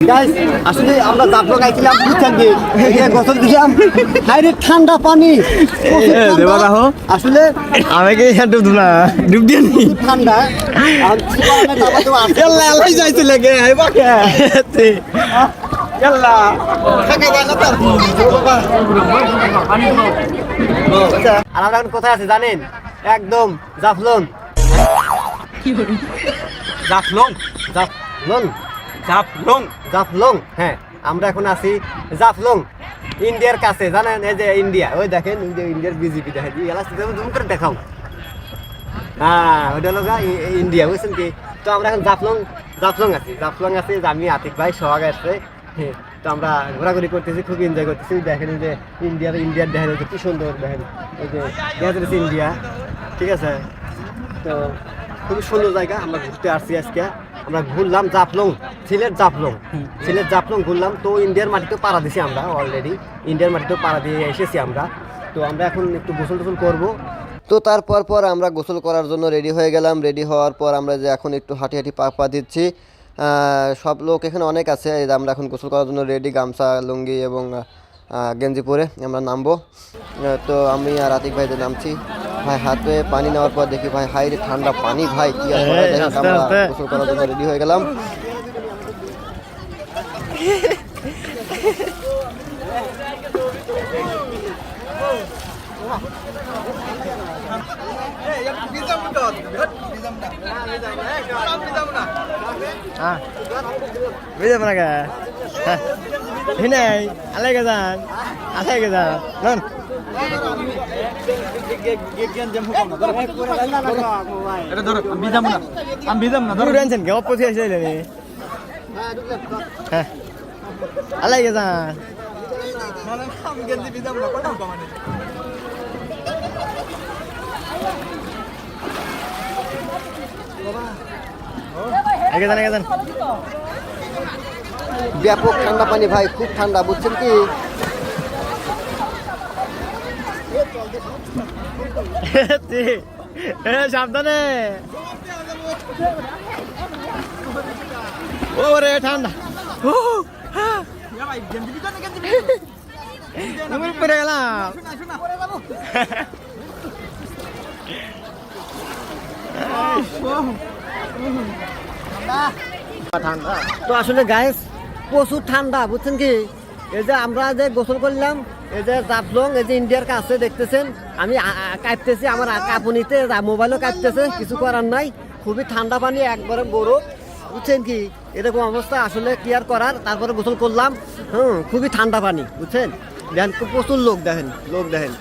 Guys, আসলে আমরা জাফলং আইছিলাম বুঝছেন এখানে গোসল দিলাম। হাইরে ঠান্ডা পানি। দেবা রাখো। আসলে আমাকে হ্যাঁ ডুব না ডুব দিয়ে নি? ঠান্ডা। যাইতে লাগে আই বাকে না তার। আর আমরা এখন কোথায় আছি জানেন? একদম জাফলং জাফলং জাফলং জাফলং। জাফলং হ্যাঁ আমরা এখন আছি জাফলং ইন্ডিয়ার কাছে জানেন? এই যে ইন্ডিয়া ওই দেখেন যে ইন্ডিয়ার বিজেপি দেখেন। জুম করে দেখাও। হ্যাঁ ওটা হলো ইন্ডিয়া বুঝছেন কি? তো আমরা এখন জাফলং জাফলং আছি জাফলং আছি আমি আতিক ভাই সোহাগ আসছে। হ্যাঁ, তো আমরা ঘোরাঘুরি করতেছি খুব এনজয় করতেছি। দেখেন যে ইন্ডিয়ার ইন্ডিয়ার দেখেন যে কি সুন্দর দেখেন। এই যে ইন্ডিয়া ঠিক আছে? তো খুবই সুন্দর জায়গা আমরা ঘুরতে আসছি আজকে। আমরা ঘুরলাম জাফলং সিলেট জাফলং। সিলেট জাফলং ঘুরলাম তো ইন্ডিয়ার মাটিতেও পাড়া দিছি আমরা অলরেডি ইন্ডিয়ার মাটিতেও পাড়া দিয়ে এসেছি আমরা। তো আমরা এখন একটু গোসল টোসল করব। তো তারপর পর আমরা গোসল করার জন্য রেডি হয়ে গেলাম। রেডি হওয়ার পর আমরা যে এখন একটু হাঁটি হাঁটি পা পা দিচ্ছি। সব লোক এখানে অনেক আছে। এই যে আমরা এখন গোসল করার জন্য রেডি গামছা লুঙ্গি এবং গেঞ্জি পরে আমরা নামবো। তো আমি আর আতিক ভাই যে নামছি। ভাই হাতে পানি নেওয়ার পর দেখি ভাই হাই রে ঠান্ডা পানি ভাই কি আর করা যায়? আমরা গোসল করার জন্য রেডি হয়ে গেলাম। হ্যাঁ। বুঝতে পারা গে হ্যাঁ। আলাই গেজান আলাই গেজান এটা ধরো আমি ভিজাম না। আমি ভিজাম না ধরো। টেনশন কে অপথি আসলে নি। হ্যাঁ। আলাই মানে আগে আগে ব্যাপক ঠান্ডা পানি ভাই খুব ঠান্ডা বুঝছেন কি? সাবধানে। ওরে, ঠান্ডা। ঠান্ডা। তো আসলে গায়েস প্রচুর ঠান্ডা, বুঝছেন কি? এই যে আমরা যে গোসল করলাম এই যে জাফলং, এই যে ইন্ডিয়ার কাছে দেখতেছেন? আমি কাঁপতেছি, আমার কাপুনিতে মোবাইলও কাঁপতেছে, কিছু করার নাই। খুবই ঠান্ডা পানি, একবারে বরফ বুঝছেন কি? এরকম অবস্থা, আসলে ক্লিয়ার করার? তারপরে গোসল করলাম। হুম, খুবই ঠান্ডা পানি, বুঝছেন? দেখেন, প্রচুর লোক দেখেন লোক দেখেন।